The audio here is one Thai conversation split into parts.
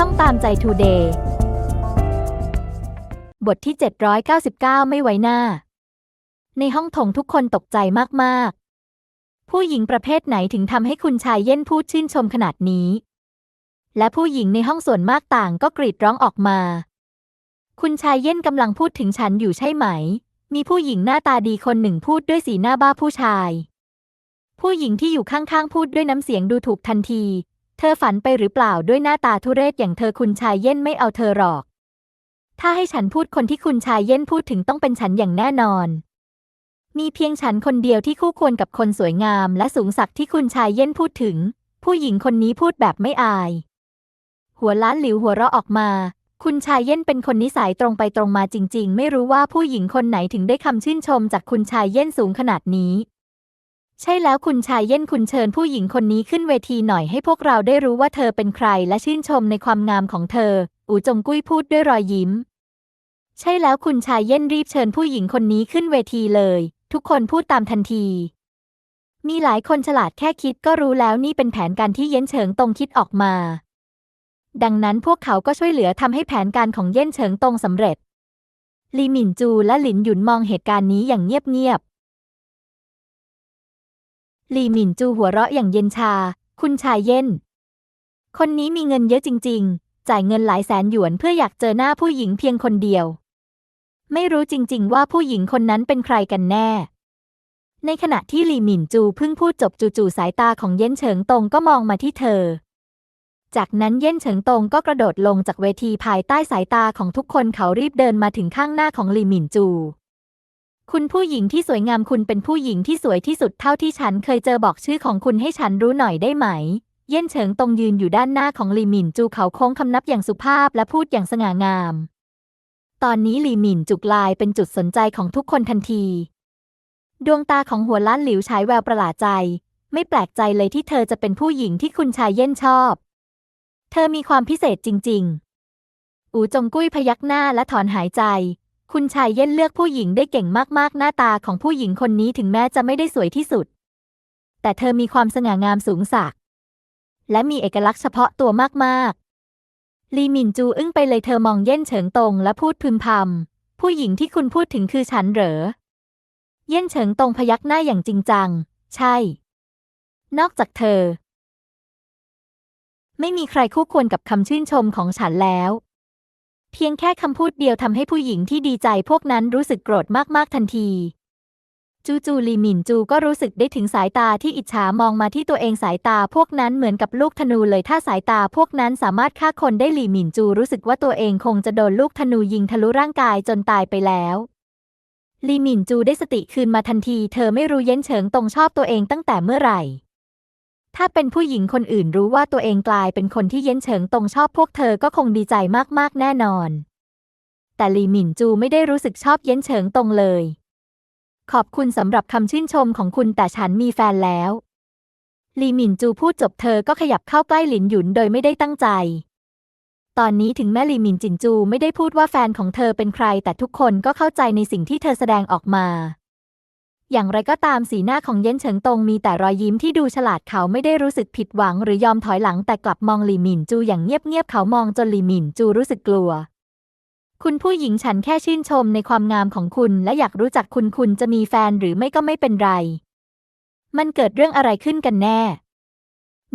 ช่องตามใจทูเดย์บทที่ 799 ไม่ไว้หน้า ในห้องโถงทุกคนตกใจมากๆ ผู้หญิงประเภทไหนถึงทำให้คุณชายเย่นพูดชื่นชมขนาดนี้ และผู้หญิงในห้องส่วนมากต่างก็กรีดร้องออกมา คุณชายเย่นกำลังพูดถึงฉันอยู่ใช่ไหม มีผู้หญิงหน้าตาดีคนหนึ่งพูดด้วยสีหน้าบ้าผู้ชาย ผู้หญิงที่อยู่ข้างๆพูดด้วยน้ำเสียงดูถูกทันที เธอฝันไปหรือเปล่าด้วยหน้าตาทุเรศอย่างเธอคุณชายเย่นไม่เอาเธอหรอก ถ้าให้ฉันพูดคนที่คุณชายเย่นพูดถึงต้องเป็นฉันอย่างแน่นอน มีเพียงฉันคนเดียวที่คู่ควรกับคนสวยงามและสูงศักดิ์ที่คุณชายเย่นพูดถึง ผู้หญิงคนนี้พูดแบบไม่อาย หัวล้านหลิวหัวเราะออกมา คุณชายเย่นเป็นคนนิสัยตรงไปตรงมาจริง ๆ ไม่รู้ว่าผู้หญิงคนไหนถึงได้คำชื่นชมจากคุณชายเย่นสูงขนาดนี้ ใช่แล้วคุณชายเย่นคุณเชิญผู้หญิงคนนี้ขึ้นเวทีหน่อยให้พวกเราได้รู้ว่าเธอเป็นใครและชื่นชมในความงามของเธอ อูจงกุ้ยพูดด้วยรอยยิ้ม ใช่แล้วคุณชายเย่นรีบเชิญผู้หญิงคนนี้ขึ้นเวทีเลย ทุกคนพูดตามทันที มีหลายคนฉลาดแค่คิดก็รู้แล้วนี่เป็นแผนการที่เย้นเฉิงตงคิดออกมา ดังนั้นพวกเขาก็ช่วยเหลือทำให้แผนการของเย้นเฉิงตงสำเร็จลีหมินจูและหลินหยุนมองเหตุการณ์นี้อย่างเงียบ ลีหมินจูหัวเราะอย่างเย็นชา คุณชายเย่นคนนี้มีเงินเยอะจริง ๆ จ่ายเงินหลายแสนหยวนเพื่ออยากเจอหน้าผู้หญิงเพียงคนเดียว ไม่รู้จริง ๆ ว่าผู้หญิงคนนั้นเป็นใครกันแน่ ในขณะที่หลีหมินจูเพิ่งพูดจบจู่ๆสายตาของเย้นเฉิงตงก็มองมาที่เธอ จากนั้นเย้นเฉิงตงก็กระโดดลงจากเวทีภายใต้สายตาของทุกคนเขารีบเดินมาถึงข้างหน้าของหลีหมินจู คุณผู้หญิงที่สวยงามคุณเป็นผู้หญิงที่สวยที่สุดเท่าที่ฉันเคยเจอบอกชื่อของคุณให้ฉันรู้หน่อยได้ไหม เย้นเฉิงตรงยืนอยู่ด้านหน้าของลีหมินจูเขาโค้งคำนับอย่างสุภาพและพูดอย่างสง่างาม ตอนนี้ลีหมินจุกลายเป็นจุดสนใจของทุกคนทันที ดวงตาของหัวล้านหลิวฉายแววประหลาดใจ ไม่แปลกใจเลยที่เธอจะเป็นผู้หญิงที่คุณชายเย่นชอบ เธอมีความพิเศษจริง ๆ อูจงกุ้ยพยักหน้าและถอนหายใจ คุณชายเย่นเลือกผู้หญิงได้เก่งมากๆ หน้าตาของผู้หญิงคนนี้ถึงแม้จะไม่ได้สวยที่สุด แต่เธอมีความสง่างามสูงสักและมีเอกลักษณ์เฉพาะตัวมากๆ ลีหมินจูอึ้งไปเลยเธอมองเย่นเฉิงตงและพูดพึมพำ ผู้หญิงที่คุณพูดถึงคือฉันเหรอ เย่นเฉิงตงพยักหน้าอย่างจริงจัง ใช่ นอกจากเธอ ไม่มีใครคู่ควรกับคำชื่นชมของฉันแล้ว เพียงแค่คำพูดเดียวทำให้ผู้หญิงที่ดีใจพวกนั้นรู้สึกโกรธมากๆทันที จูจูลีหมินจูก็รู้สึกได้ถึงสายตาที่อิจฉามองมาที่ตัวเองสายตาพวกนั้นเหมือนกับลูกธนูเลยถ้าสายตาพวกนั้นสามารถฆ่าคนได้ลีหมินจูรู้สึกว่าตัวเองคงจะโดนลูกธนูยิงทะลุร่างกายจนตายไปแล้วลีหมินจูได้สติคืนมาทันที เธอไม่รู้เย้นเฉิงตรงชอบตัวเองตั้งแต่เมื่อไหร่ ถ้าเป็นผู้หญิงคนอื่นรู้ว่าตัวเองกลายเป็นคนที่เย้นเฉิงตรงชอบพวกเธอก็คงดีใจมากๆแน่นอน แต่ลีหมินจูไม่ได้รู้สึกชอบเย้นเฉิงตรงเลย ขอบคุณสำหรับคำชื่นชมของคุณแต่ฉันมีแฟนแล้ว ลีหมินจูพูดจบเธอก็ขยับเข้าใกล้หลินหยุนโดยไม่ได้ตั้งใจ ตอนนี้ถึงแม่ลีหมินจินจูไม่ได้พูดว่าแฟนของเธอเป็นใคร แต่ทุกคนก็เข้าใจในสิ่งที่เธอแสดงออกมา อย่างไรก็ตามสีหน้าของเย้นเฉิงตงมีแต่รอยยิ้มที่ดูฉลาดเขาไม่ได้รู้สึกผิดหวังหรือยอมถอยหลังแต่กลับมองหลี่หมินจูอย่างเงียบๆเขามองจนหลี่หมินจูรู้สึกกลัว คุณผู้หญิงฉันแค่ชื่นชมในความงามของคุณและอยากรู้จักคุณคุณจะมีแฟนหรือไม่ก็ไม่เป็นไร มันเกิดเรื่องอะไรขึ้นกันแน่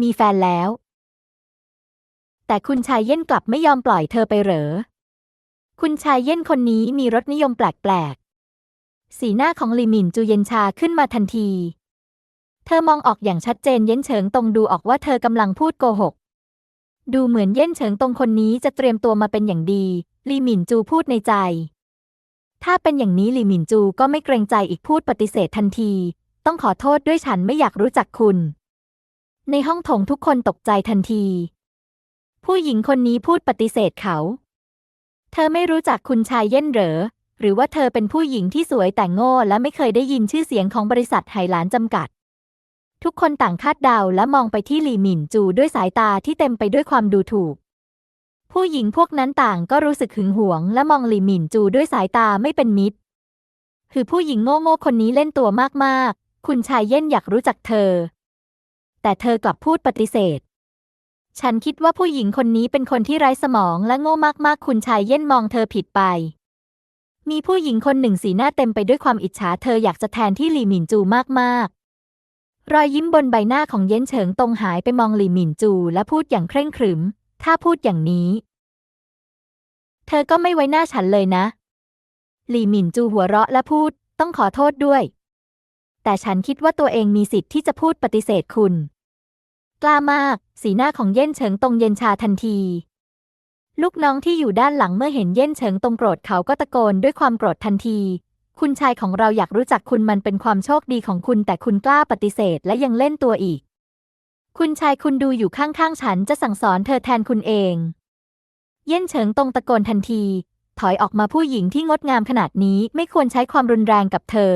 มีแฟนแล้ว แต่คุณชายเย่นกลับไม่ยอมปล่อยเธอไปเหรอ คุณชายเย่นคนนี้มีรสนิยมแปลก สีหน้าของลีหมินจูเย็นชาขึ้นมาทันที เธอมองออกอย่างชัดเจนเย็นเฉิงตรงดูออกว่าเธอกำลังพูดโกหก ดูเหมือนเย่นเฉิงตรงคนนี้จะเตรียมตัวมาเป็นอย่างดีลีหมินจูพูดในใจ ถ้าเป็นอย่างนี้ลีหมินจูก็ไม่เกรงใจอีกพูดปฏิเสธทันที ต้องขอโทษด้วยฉันไม่อยากรู้จักคุณ ในห้องโถงทุกคนตกใจทันที ผู้หญิงคนนี้พูดปฏิเสธเขา เธอไม่รู้จักคุณชายเย่นเหรอ หรือว่าเธอเป็นผู้หญิงที่สวยแต่โง่และไม่เคยได้ยินชื่อเสียงของบริษัทไหหลานจำกัด ทุกคนต่างคาดเดาและมองไปที่หลีหมินจูด้วยสายตาที่เต็มไปด้วยความดูถูก ผู้หญิงพวกนั้นต่างก็รู้สึกหึงหวง และมองหลีหมินจูด้วยสายตาไม่เป็นมิตร คือผู้หญิงโง่ๆคนนี้เล่นตัวมากๆ คุณชายเย่นอยากรู้จักเธอ แต่เธอกลับพูดปฏิเสธฉันคิดว่าผู้หญิงคนนี้เป็นคนที่ไร้สมองและโง่มากๆ คุณชายเย่นมองเธอผิดไป มีผู้หญิงคนหนึ่งสีหน้าเต็มไปด้วยความอิจฉาเธออยากจะแทนที่หลี่หมินจูมากๆ รอยยิ้มบนใบหน้าของเย็นเฉิงตรงหายไปมองหลี่หมินจูและพูดอย่างเคร่งขรึม ถ้าพูดอย่างนี้ เธอก็ไม่ไว้หน้าฉันเลยนะ หลี่หมินจูหัวเราะและพูด ต้องขอโทษด้วย แต่ฉันคิดว่าตัวเองมีสิทธิ์ที่จะพูดปฏิเสธคุณ กล้ามาก สีหน้าของเย่นเฉิงตรงเย็นชาทันที ลูกน้องที่อยู่ด้านหลังเมื่อเห็นเย่นเฉิงตรงโกรธเขาก็ตะโกนด้วยความโกรธทันที คุณชายของเราอยากรู้จักคุณมันเป็นความโชคดีของคุณแต่คุณกล้าปฏิเสธและยังเล่นตัวอีก คุณชายคุณดูอยู่ข้างๆฉันจะสั่งสอนเธอแทนคุณเอง เย่นเฉิงตรงตะโกนทันที ถอยออกมาผู้หญิงที่งดงามขนาดนี้ไม่ควรใช้ความรุนแรงกับเธอ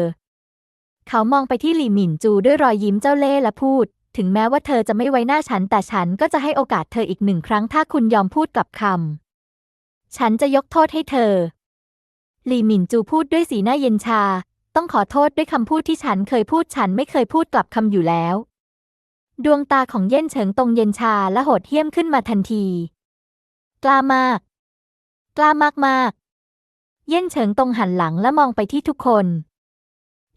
เขามองไปที่หลี่หมิ่นจูด้วยรอยยิ้มเจ้าเล่ห์และพูด ถึงแม้ว่าเธอจะไม่ไว้หน้าฉัน แต่ฉันก็จะให้โอกาสเธออีกหนึ่งครั้งถ้าคุณยอมพูดกลับคำ ฉันจะยกโทษให้เธอ ลีหมินจูพูดด้วยสีหน้าเย็นชา ต้องขอโทษด้วยคำพูดที่ฉันเคยพูดฉันไม่เคยพูดกลับคำอยู่แล้ว ดวงตาของเย่นเฉิงตรงเย็นชาและโหดเหี้ยมขึ้นมาทันที กล้ามาก กล้ามากมากเย่นเฉิงตรงหันหลังและมองไปที่ทุกคน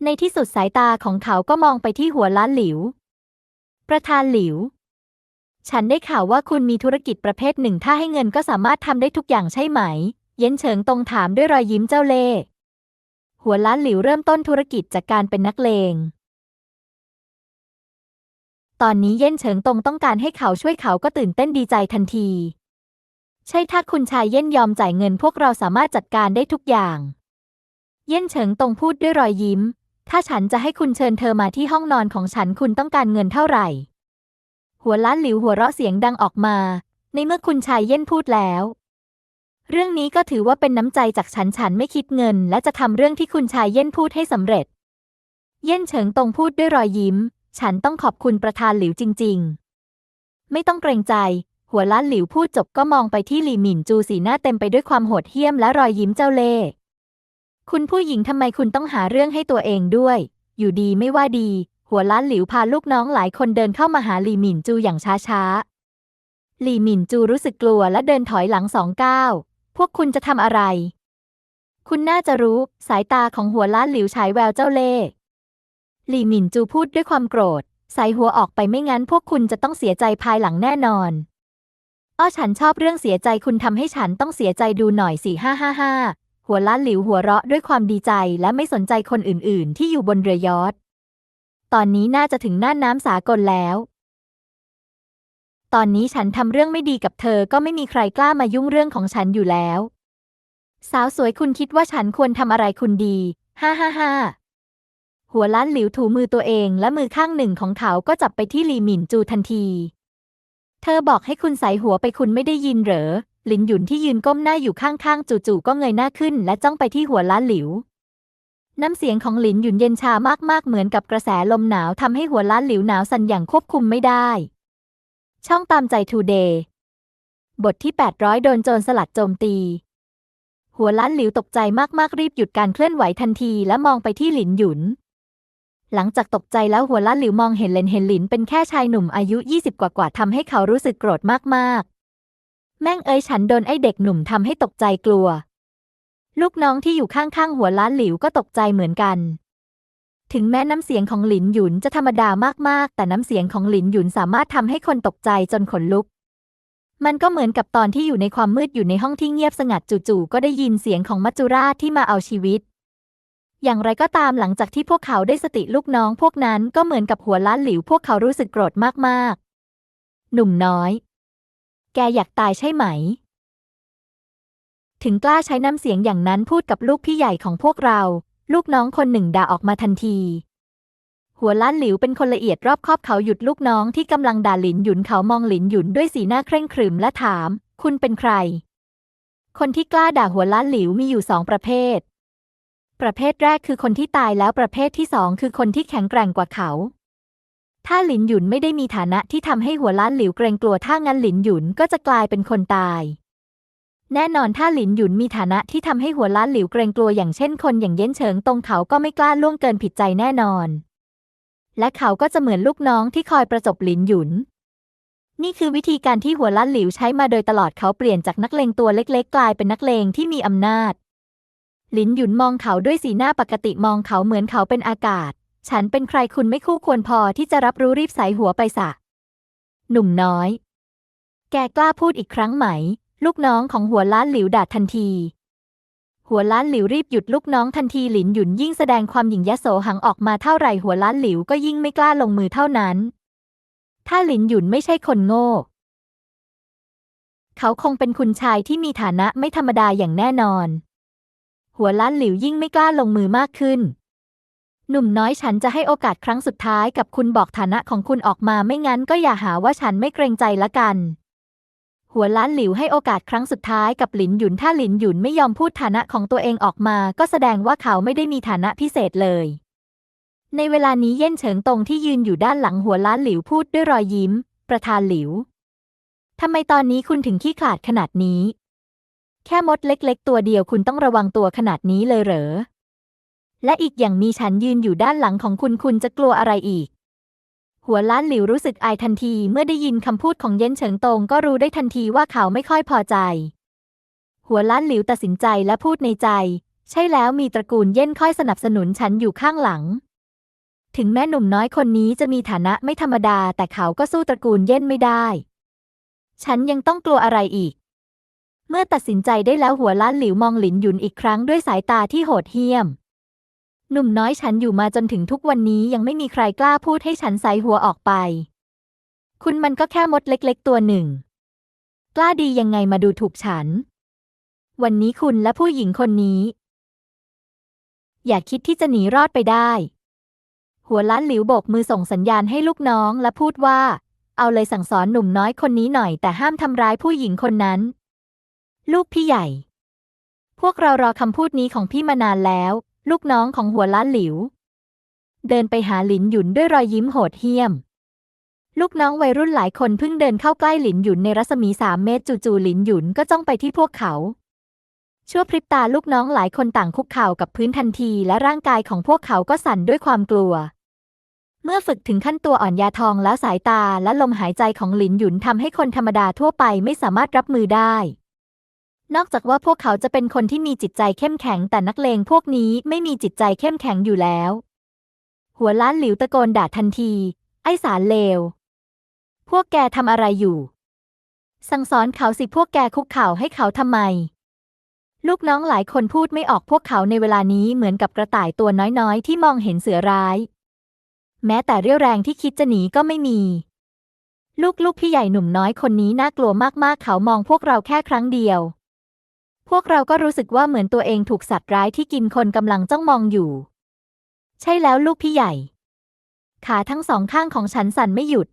ในที่สุดสายตาของเขาก็มองไปที่หัวล้านหลิว ประธานหลิว ฉันได้ข่าวว่าคุณมีธุรกิจประเภทหนึ่ง ถ้าให้เงินก็สามารถทำได้ทุกอย่างใช่ไหม เย็นเฉิงตรงถามด้วยรอยยิ้มเจ้าเล่ห์หัวล้านหลิวเริ่มต้นธุรกิจจากการเป็นนักเลง ตอนนี้เย็นเฉิงตรงต้องการให้เขาช่วยเขาก็ตื่นเต้นดีใจทันที ใช่ถ้าคุณชายเย่นยอมจ่ายเงินพวกเราสามารถจัดการได้ทุกอย่าง เย่นเฉิงตรงพูดด้วยรอยยิ้ม ถ้าฉันจะให้คุณเชิญเธอมาที่ห้องนอนของฉันคุณต้องการเงินเท่าไหร่ หัวล้านหลิวหัวเราะเสียงดังออกมา ในเมื่อคุณชายเย่นพูดแล้ว เรื่องนี้ก็ถือว่าเป็นน้ำใจจากฉันฉันไม่คิดเงิน และจะทำเรื่องที่คุณชายเย่นพูดให้สำเร็จ เย่นเฉิงตรงพูดด้วยรอยยิ้ม ฉันต้องขอบคุณประธานหลิวจริง ๆ ไม่ต้องเกรงใจ หัวล้านหลิวพูดจบก็มองไปที่หลี่หมิ่นจูสีหน้าเต็มไปด้วยความโหดเหี้ยมและรอยยิ้มเจ้าเล่ห์ คุณผู้หญิงทำไมคุณต้องหาเรื่องให้ตัวเองด้วย อยู่ดีไม่ว่าดี หัวล้านหลิวพาลูกน้องหลายคนเดินเข้ามาหาหลี่หมินจูอย่างช้าๆ หลี่หมินจูรู้สึกกลัวและเดินถอยหลังสองก้าว พวกคุณจะทำอะไร คุณน่าจะรู้ สายตาของหัวล้านหลิวฉายแววเจ้าเล่ห์หลี่หมินจูพูดด้วยความโกรธใส่หัวออกไปไม่งั้นพวกคุณจะต้องเสียใจภายหลังแน่นอน อ้อฉันชอบเรื่องเสียใจคุณทำให้ฉันต้องเสียใจดูหน่อยสี่ห้าห้าห้า หัวล้านหลิวหัวเราะด้วยความดีใจและไม่สนใจคนอื่น ๆ ที่อยู่บนเรือยอทตอนนี้น่าจะถึงน่านน้ำสากลแล้ว ตอนนี้ฉันทำเรื่องไม่ดีกับเธอก็ไม่มีใครกล้ามายุ่งเรื่องของฉันอยู่แล้ว สาวสวยคุณคิดว่าฉันควรทำอะไรคุณดี ฮ่าฮ่าฮ่าหัวล้านหลิวถูมือตัวเองและมือข้างหนึ่งของเขาก็จับไปที่ลีหมินจูทันที เธอบอกให้คุณใส่หัวไปคุณไม่ได้ยินเหรอ หลินหยุนที่ยืนก้มหน้าอยู่ข้างๆ จู่ๆก็เงยหน้าขึ้น และจ้องไปที่หัวล้านหลิว น้ำเสียงของหลินหยุนเย็นชามากๆ เหมือนกับกระแสลมหนาวทำให้หัวล้านหลิวหนาวสั่นอย่างควบคุมไม่ได้ ช่องตามใจทูเดย์บทที่ 800 โดนโจรสลัดโจมตี หัวล้านหลิวตกใจมากๆ รีบหยุดการเคลื่อนไหวทันทีและมองไปที่หลินหยุนหลังจากตกใจแล้วหัวล้านหลิวมองเห็นเลนเห็นหลินเป็นแค่ชายหนุ่มอายุ 20 กว่าๆทำให้เขารู้สึกโกรธมากๆ แม่งเอ้ยฉันโดนไอ้เด็กหนุ่มทำให้ตกใจกลัว ลูกน้องที่อยู่ข้างๆหัวล้านหลิวก็ตกใจเหมือนกัน ถึงแม้น้ำเสียงของหลินหยุนจะธรรมดามากๆ แต่น้ำเสียงของหลินหยุนสามารถทำให้คนตกใจจนขนลุก มันก็เหมือนกับตอนที่อยู่ในความมืดอยู่ในห้องที่เงียบสงัดจู่ๆก็ได้ยินเสียงของมัจจุราชที่มาเอาชีวิต อย่างไรก็ตามหลังจากที่พวกเขาได้สติลูกน้อง พวกนั้นก็เหมือนกับหัวล้านหลิวพวกเขารู้สึกโกรธมากๆ หนุ่มน้อย แกอยากตายใช่ไหม ถึงกล้าใช้น้ำเสียงอย่างนั้นพูดกับลูกพี่ใหญ่ของพวกเรา ลูกน้องคนหนึ่งด่าออกมาทันที หัวล้านหลิวเป็นคนละเอียดรอบคอบเขาหยุดลูกน้องที่กำลังด่าหลินหยุนเขามองหลินหยุนด้วยสีหน้าเคร่งขรึมและถาม คุณเป็นใคร คนที่กล้าด่าหัวล้านหลิวมีอยู่สองประเภท ประเภทแรกคือคนที่ตายแล้วประเภทที่สองคือคนที่แข็งแกร่งกว่าเขา ถ้าหลินหยุนไม่ได้มีฐานะที่ทำให้หัวล้านหลิวเกรงกลัวถ้างั้นหลินหยุนก็จะกลายเป็นคนตาย แน่นอนถ้าหลินหยุนมีฐานะที่ทำให้หัวล้านหลิวเกรงกลัวอย่างเช่นคนอย่างเย้นเฉิงตรงเขาก็ไม่กล้าล่วงเกินผิดใจแน่นอน และเขาก็จะเหมือนลูกน้องที่คอยประจบหลินหยุน นี่คือวิธีการที่หัวล้านหลิวใช้มาโดยตลอดเขาเปลี่ยนจากนักเลงตัวเล็กๆ กลายเป็นนักเลงที่มีอำนาจ หลินหยุนมองเขาด้วยสีหน้าปกติมองเขาเหมือนเขาเป็นอากาศ ฉันเป็นใครคุณไม่คู่ควรพอที่จะรับรู้รีบใส่หัวไปสะ หนุ่มน้อย แกกล้าพูดอีกครั้งไหม ลูกน้องของหัวล้านหลิวด่าทันที หัวล้านหลิวรีบหยุดลูกน้องทันทีหลินหยุนยิ่งแสดงความหยิ่งยโสหังออกมาเท่าไหร่หัวล้านหลิวก็ยิ่งไม่กล้าลงมือเท่านั้น ถ้าหลินหยุนไม่ใช่คนโง่ เขาคงเป็นคุณชายที่มีฐานะไม่ธรรมดาอย่างแน่นอน หัวล้านหลิวยิ่งไม่กล้าลงมือมากขึ้น หนุ่มน้อยฉันจะให้โอกาสครั้งสุดท้ายกับคุณบอกฐานะของคุณออกมาไม่งั้นก็อย่าหาว่าฉันไม่เกรงใจละกัน หัวล้านหลิวให้โอกาสครั้งสุดท้ายกับหลินหยุนถ้าหลินหยุนไม่ยอมพูดฐานะของตัวเองออกมา ก็แสดงว่าเขาไม่ได้มีฐานะพิเศษเลย ในเวลานี้เย่นเฉิงตรงที่ยืนอยู่ด้านหลังหัวล้านหลิวพูดด้วยรอยยิ้ม ประธานหลิวทำไมตอนนี้คุณถึงขี้ขลาดขนาดนี้ แค่มดเล็ก ๆ ตัวเดียวคุณต้องระวังตัวขนาดนี้เลยเหรอ และอีกอย่างมีฉันยืนอยู่ด้านหลังของคุณคุณจะกลัวอะไรอีก หัวล้านหลิวรู้สึกอายทันทีเมื่อได้ยินคำพูดของเย็นเฉิงตงก็รู้ได้ทันทีว่าเขาไม่ค่อยพอใจ หัวล้านหลิวตัดสินใจและพูดในใจ ใช่แล้วมีตระกูลเย่นค่อยสนับสนุนฉันอยู่ข้างหลัง ถึงแม้หนุ่มน้อยคนนี้จะมีฐานะไม่ธรรมดา แต่เขาก็สู้ตระกูลเย่นไม่ได้ ฉันยังต้องกลัวอะไรอีกเมื่อตัดสินใจได้แล้วหัวล้านหลิวมองหลินหยุนอีกครั้งด้วยสายตาที่โหดเหี้ยม หนุ่มน้อยฉันอยู่มาจนถึงทุกวันนี้ยังไม่มีใครกล้าพูดให้ฉันใส่หัวออกไป คุณมันก็แค่มดเล็กๆ ตัวหนึ่ง กล้าดียังไงมาดูถูกฉัน วันนี้คุณและผู้หญิงคนนี้ อย่าคิดที่จะหนีรอดไปได้ หัวล้านหลิวโบกมือส่งสัญญาณให้ลูกน้องและพูดว่า เอาเลยสั่งสอนหนุ่มน้อยคนนี้หน่อย แต่ห้ามทำร้ายผู้หญิงคนนั้น ลูกพี่ใหญ่ พวกเรารอคำพูดนี้ของพี่มานานแล้ว ลูกน้องของหัวล้านหลิว เดินไปหาหลินหยุนด้วยรอยยิ้มโหดเหี้ยม ลูกน้องวัยรุ่นหลายคนเพิ่งเดินเข้าใกล้หลินหยุนในรัศมีสามเมตรจู่ๆหลินหยุนก็จ้องไปที่พวกเขา ชั่วพริบตาลูกน้องหลายคนต่างคุกเข่ากับพื้นทันทีและร่างกายของพวกเขาก็สั่นด้วยความกลัว เมื่อฝึกถึงขั้นตัวอ่อนยาทองแล้วสายตาและลมหายใจของหลินหยุนทำให้คนธรรมดาทั่วไปไม่สามารถรับมือได้ นอกจากว่าพวกเขาจะเป็นคนที่มีจิตใจเข้มแข็งแต่นักเลงพวกนี้ไม่มีจิตใจเข้มแข็งอยู่แล้ว หัวล้านหลิวตะโกนด่าทันที ไอ้สารเลว พวกแกทำอะไรอยู่ สั่งสอนเขาสิพวกแกคุกเข่าให้เขาทำไม ลูกน้องหลายคนพูดไม่ออกพวกเขาในเวลานี้เหมือนกับกระต่ายตัวน้อยๆ ที่มองเห็นเสือร้าย แม้แต่เรี่ยวแรงที่คิดจะหนีก็ไม่มีลูกลูกพี่ใหญ่หนุ่มน้อยคนนี้น่ากลัวมากๆ เขามองพวกเราแค่ครั้งเดียว พวกเราก็รู้สึกว่าเหมือนตัวเองถูกสัตว์ร้ายที่กินคนกำลังจ้องมองอยู่ ใช่แล้วลูกพี่ใหญ่ ขาทั้งสองข้างของฉันสั่นไม่หยุด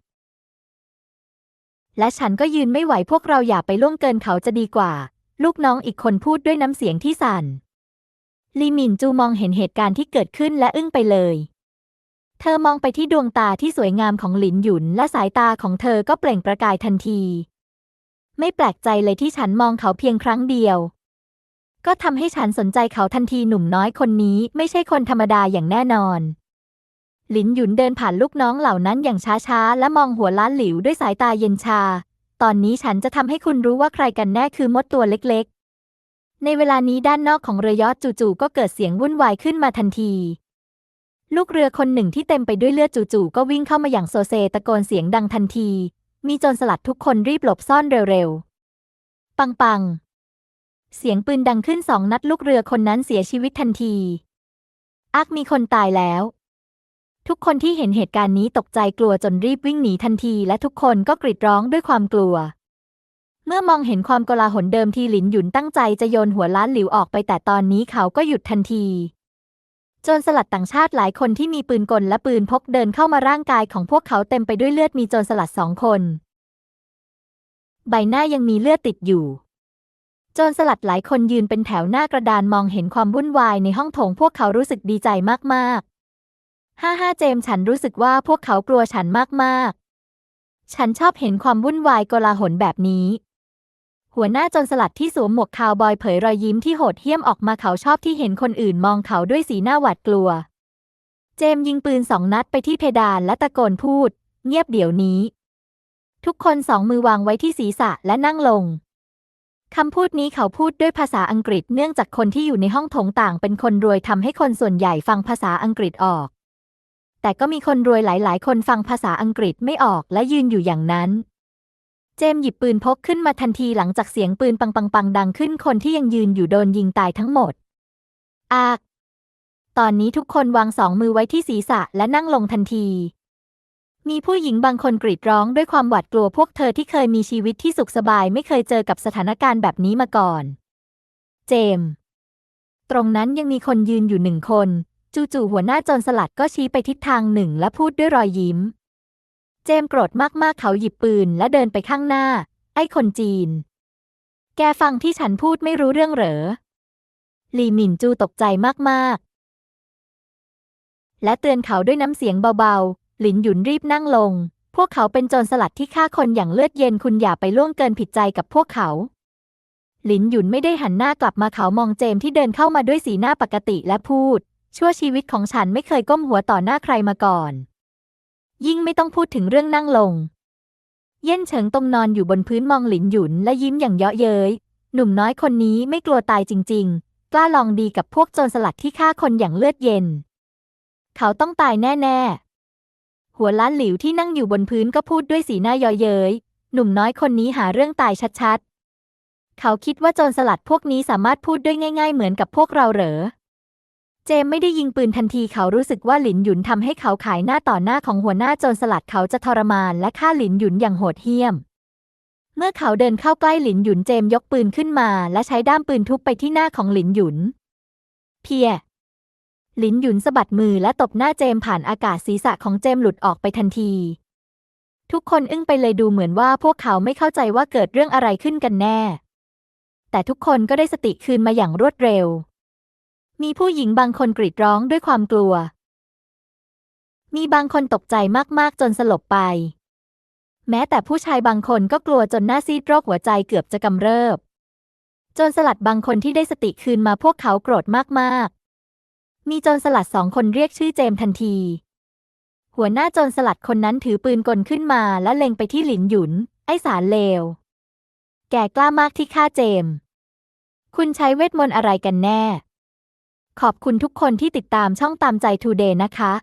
และฉันก็ยืนไม่ไหวพวกเราอย่าไปล่วงเกินเขาจะดีกว่า ลูกน้องอีกคนพูดด้วยน้ำเสียงที่สั่นลีมินจูมองเห็นเหตุการณ์ที่เกิดขึ้นและอึ้งไปเลย เธอมองไปที่ดวงตาที่สวยงามของหลินหยุนและสายตาของเธอก็เปล่งประกายทันที ไม่แปลกใจเลยที่ฉันมองเขาเพียงครั้งเดียว ก็ทำให้ฉันสนใจเขาทันทีหนุ่มน้อยคนนี้ไม่ใช่คนธรรมดาอย่างแน่นอน หลินหยุนเดินผ่านลูกน้องเหล่านั้นอย่างช้าๆ และมองหัวล้านหลิวด้วยสายตาเย็นชา ตอนนี้ฉันจะทำให้คุณรู้ว่าใครกันแน่คือมดตัวเล็กๆ ในเวลานี้ด้านนอกของเรือยอชต์จู่ๆก็เกิดเสียงวุ่นวายขึ้นมาทันที ลูกเรือคนหนึ่งที่เต็มไปด้วยเลือดจู่ๆก็วิ่งเข้ามาอย่างโซเซตะโกนเสียงดังทันที มีโจรสลัดทุกคนรีบหลบซ่อนเร็วๆ ปังๆ เสียงปืนดังขึ้นสองนัดลูกเรือคนนั้นเสียชีวิตทันที อักมีคนตายแล้ว ทุกคนที่เห็นเหตุการณ์นี้ตกใจกลัวจนรีบวิ่งหนีทันที และทุกคนก็กรีดร้องด้วยความกลัว เมื่อมองเห็นความโกลาหลเดิมทีหลินหยุนตั้งใจจะโยนหัวล้านหลิวออกไปแต่ตอนนี้เขาก็หยุดทันทีจรสลัดต่างชาติหลายคนที่มีปืนกลและปืนพกเดินเข้ามาร่างกายของพวกเขาเต็มไปด้วยเลือดมีโจรสลัดสองคน ใบหน้ายังมีเลือดติดอยู่ จรสลัดหลายคนยืนเป็นแถวหน้ากระดานมองเห็นความวุ่นวายในห้องโถงพวกเขารู้สึกดีใจมากๆ ฮ่าฮ่าเจม์ฉันรู้สึกว่าพวกเขากลัวฉันมากๆ ฉันชอบเห็นความวุ่นวายโกลาหลแบบนี้ หัวหน้าจรสลัดที่สวมหมวกคาวบอยเผยรอยยิ้มที่โหดเหี้ยมออกมาเขาชอบที่เห็นคนอื่นมองเขาด้วยสีหน้าหวาดกลัว เจม์ยิงปืนสองนัดไปที่เพดานและตะโกนพูด เงียบเดี๋ยวนี้ ทุกคนสองมือวางไว้ที่ศีรษะและนั่งลง คำพูดนี้เขาพูดด้วยภาษาอังกฤษเนื่องจากคนที่อยู่ในห้องโถงต่างเป็นคนรวยทำให้คนส่วนใหญ่ฟังภาษาอังกฤษออก แต่ก็มีคนรวยหลายๆ คนฟังภาษาอังกฤษไม่ออกและยืนอยู่อย่างนั้น เจมหยิบปืนพกขึ้นมาทันทีหลังจากเสียงปืนปังปังปังดังขึ้นคนที่ยังยืนอยู่โดนยิงตายทั้งหมด อาก ตอนนี้ทุกคนวางสองมือไว้ที่ศีรษะและนั่งลงทันที มีผู้หญิงบางคนกรีดร้องด้วยความหวาดกลัวพวกเธอที่เคยมีชีวิตที่สุขสบายไม่เคยเจอกับสถานการณ์แบบนี้มาก่อน เจมส์ตรงนั้นยังมีคนยืนอยู่หนึ่งคน จู่ๆหัวหน้าจรสลัดก็ชี้ไปทิศทางหนึ่งและพูดด้วยรอยยิ้ม เจมส์โกรธมากๆเขาหยิบปืนและเดินไปข้างหน้า ไอ้คนจีน แกฟังที่ฉันพูดไม่รู้เรื่องเหรอ ลีหมินจูตกใจมากๆ และเตือนเขาด้วยน้ำเสียงเบาๆ หลินหยุนรีบนั่งลง พวกเขาเป็นโจรสลัดที่ฆ่าคนอย่างเลือดเย็นคุณอย่าไปล่วงเกินผิดใจกับพวกเขา หลินหยุนไม่ได้หันหน้ากลับมาเขามองเจมที่เดินเข้ามาด้วยสีหน้าปกติและพูด ชั่วชีวิตของฉันไม่เคยก้มหัวต่อหน้าใครมาก่อน ยิ่งไม่ต้องพูดถึงเรื่องนั่งลง เย่นเฉิงตรงนอนอยู่บนพื้นมองหลินหยุนและยิ้มอย่างเยาะเย้ย หนุ่มน้อยคนนี้ไม่กลัวตายจริง ๆ กล้าลองดีกับพวกโจรสลัดที่ฆ่าคนอย่างเลือดเย็น เขาต้องตายแน่ ๆ หัวล้านหลิวที่นั่งอยู่บนพื้นก็พูดด้วยสีหน้าเยาะเย้ย หนุ่มน้อยคนนี้หาเรื่องตายชัดๆ เขาคิดว่าโจรสลัดพวกนี้สามารถพูดด้วยง่าย ๆ เหมือนกับพวกเราเหรอ เจมไม่ได้ยิงปืนทันทีเขารู้สึกว่าหลินหยุนทำให้เขาขายหน้าต่อหน้าของหัวหน้าโจรสลัดเขาจะทรมานและฆ่าหลินหยุนอย่างโหดเหี้ยม เมื่อเขาเดินเข้าใกล้หลินหยุนเจมยกปืนขึ้นมา และใช้ด้ามปืนทุบไปที่หน้าของหลินหยุน เพีย ลินหยุนสะบัดมือและตบหน้าเจมผ่านอากาศศีรษะของเจมหลุดออกไปทันที ทุกคนอึ้งไปเลยดูเหมือนว่าพวกเขาไม่เข้าใจว่าเกิดเรื่องอะไรขึ้นกันแน่ แต่ทุกคนก็ได้สติคืนมาอย่างรวดเร็ว มีผู้หญิงบางคนกรีดร้องด้วยความกลัว มีบางคนตกใจมากๆจนสลบไป แม้แต่ผู้ชายบางคนก็กลัวจนหน้าซีดโรคหัวใจเกือบจะกำเริบจรสลัดบางคนที่ได้สติคืนมาพวกเขาโกรธมากๆ มีโจรสลัดสองคนเรียกชื่อเจมทันที หัวหน้าโจรสลัดคนนั้นถือปืนกลขึ้นมาและเล็งไปที่หลินหยุน ไอสารเลว แกกล้ามากที่ฆ่าเจม คุณใช้เวทมนต์อะไรกันแน่ ขอบคุณทุกคนที่ติดตามช่องตามใจทูเดย์นะคะ